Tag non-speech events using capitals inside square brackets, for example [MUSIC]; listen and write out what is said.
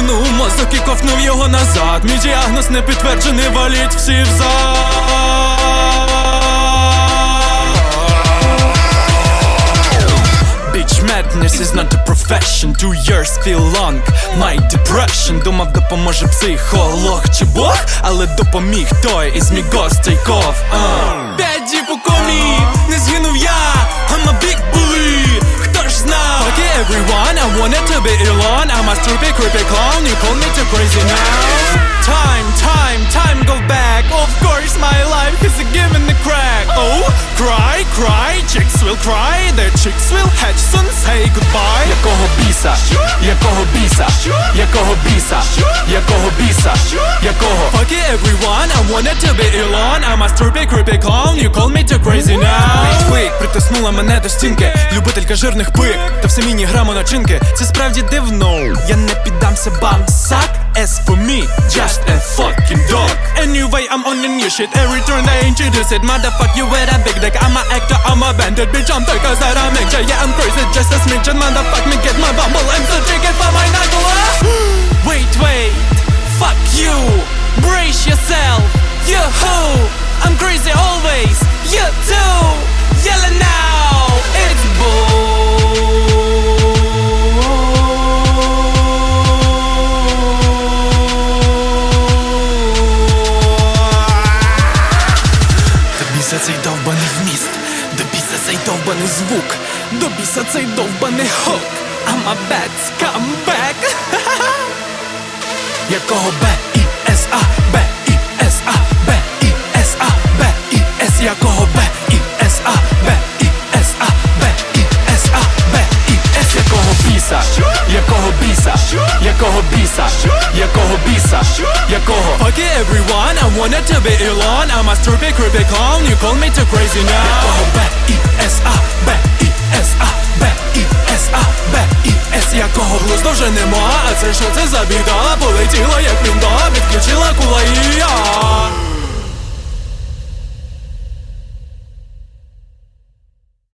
мозок і ковнув його назад. Мій діагноз не підтверджений, валіть всі в зал. Bitch madness is not a profession. Two years feel long. My depression. Думав допоможе психолог чи бог Але допоміг той із мігос тейков П'ять діб у комі to be Elon I'm a stupid creepy clown You call me too crazy now Time, time, time go back Of course my life is a given the crack Oh, cry, cry Chicks will cry Their chicks will hatch soon Say goodbye Якого біса? Якого біса? Якого біса? Якого біса? Якого? Fuck it everyone I wanted to be Elon I'm a stupid creepy clown You call me too crazy now Пик, притиснула мене до стінки Любителька жирних пик Та все міні грамо начинки Це справді дивно Я не піддамся бам Suck as for me Just a fucking dog Anyway I'm on the new shit Every turn they introduce it Motherfuck you with a big dick I'm a actor I'm a bandit Bitch I'm as that I'm ninja Yeah I'm crazy just a smidgen Motherfuck me get my bumble I'm so chicken for my knuckle ah! Wait wait Fuck you Brace yourself You who I'm crazy always You too біса цей довбаний вміст. До біса цей довбаний звук. До біса цей довбаний хук I'm a bad scumbag. [LAUGHS] Якого Б біса? Якого біса? Якого? Fuck it everyone I wanted to be Elon I'm a stupid creepy clown You call me too crazy now Якого Б І С А Б І С А Б І С А Б І С Якого Глузду вже нема, а це що це за біда?